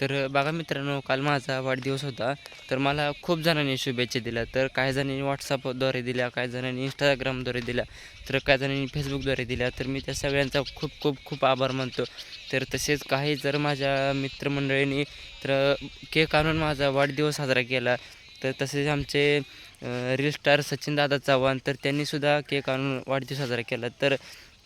तर बघा मित्रांनो काल माझा वाढदिवस होता. तर मला खूप जणांनी शुभेच्छा दिल्या. तर काही जणांनी व्हॉट्सअपद्वारे दिल्या काही जणांनी इंस्टाग्रामद्वारे दिल्या तर काही जणांनी फेसबुकद्वारे दिल्या. तर मी त्या सगळ्यांचा खूप खूप खूप आभार मानतो. तर तसेच काही जर माझ्या मित्रमंडळींनी तर केक आणून माझा वाढदिवस साजरा केला तर तसेच आमचे रील स्टार सचिन दादा चव्हाण तर त्यांनीसुद्धा केक आणून वाढदिवस साजरा केला. तर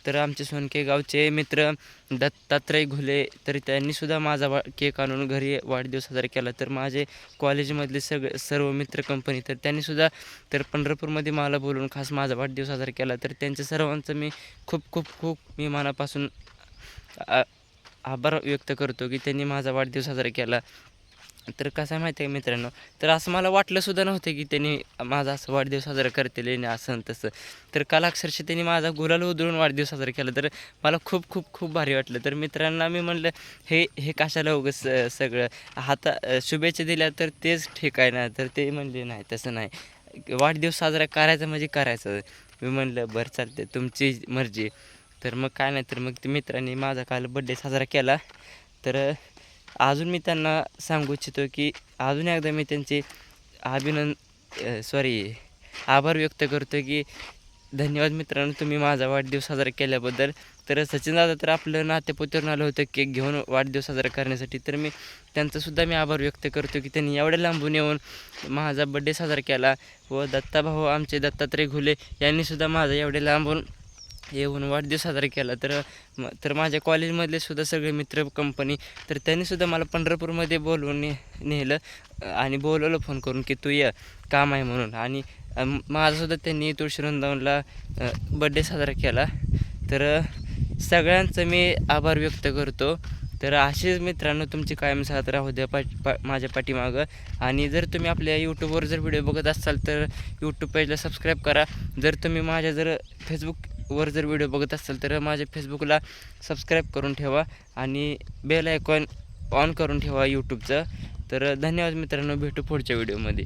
तर आमचे सोनके गावचे मित्र दत्तात्रय घुले तर त्यांनीसुद्धा माझा वा केक आणून घरी वाढदिवस साजरा केला. तर माझे कॉलेजमधले सगळे सर्व मित्र कंपनी तर त्यांनीसुद्धा तर पंढरपूरमध्ये मला बोलून खास माझा वाढदिवस साजरा केला. तर त्यांच्या सर्वांचं मी खूप खूप खूप मी मनापासून आभार व्यक्त करतो की त्यांनी माझा वाढदिवस साजरा केला. तर कसं आहे माहिती आहे मित्रांनो? तर असं मला वाटलंसुद्धा नव्हतं की त्यांनी माझा असं वाढदिवस साजरा करतील आणि असं आणि तसं. तर काल अक्षरशः त्यांनी माझा गुलाल उधळून वाढदिवस साजरा केला. तर मला खूप खूप खूप भारी वाटलं. तर मित्रांना मी म्हणलं हे हे कशाला उगस सगळं? हाता शुभेच्छा दिल्या तर तेच ठीक आहे ना? तर ते म्हणले नाही तसं नाही. वाढदिवस साजरा करायचा म्हणजे करायचं. मी म्हणलं बरं चालते तुमची मर्जी. तर मग काय नाही तर मग ते मित्रांनी माझा काल बड्डे साजरा केला. तर अजून मी त्यांना सांगू इच्छितो की अजून एकदा मी त्यांचे अभिनंद सॉरी आभार व्यक्त करतो की धन्यवाद मित्रांनो तुम्ही माझा वाढदिवस साजरा केल्याबद्दल. तर सचिन दादा तर आपलं नातेपुत्रून आलं होतं केक घेऊन वाढदिवस साजरा करण्यासाठी. तर मी त्यांचासुद्धा मी आभार व्यक्त करतो की त्यांनी एवढ्या लांबून येऊन माझा बड्डे साजरा केला. व दत्ताभाऊ आमचे दत्तात्रय घुले यांनीसुद्धा माझा एवढ्या लांबून येऊन वाढदिवस साजरा केला. तर म- तर माझ्या कॉलेजमधले सुद्धा सगळे मित्र कंपनी तर त्यांनीसुद्धा मला पंढरपूरमध्ये बोलवून ने नेलं आणि बोलवलं फोन करून की तू ये काम आहे म्हणून. आणि माझासुद्धा त्यांनी तुळशी वृंदावनला बड्डे साजरा केला. तर सगळ्यांचं मी आभार व्यक्त करतो. तर असेच मित्रांनो तुमची कायम साथ राहू द्या पा पा माझ्या पाठीमागं. आणि जर तुम्ही आपल्या यूट्यूबवर जर व्हिडिओ बघत असाल तर यूट्यूब पेजला सबस्क्राईब करा. जर तुम्ही माझ्या जर फेसबुक वर जर व्हिडिओ बघत असाल तर माझ्या फेसबुकला सबस्क्राईब करून ठेवा आणि बेल आयकॉन ऑन करून ठेवा यूट्यूबचं तर धन्यवाद मित्रांनो भेटू पुढच्या व्हिडिओमध्ये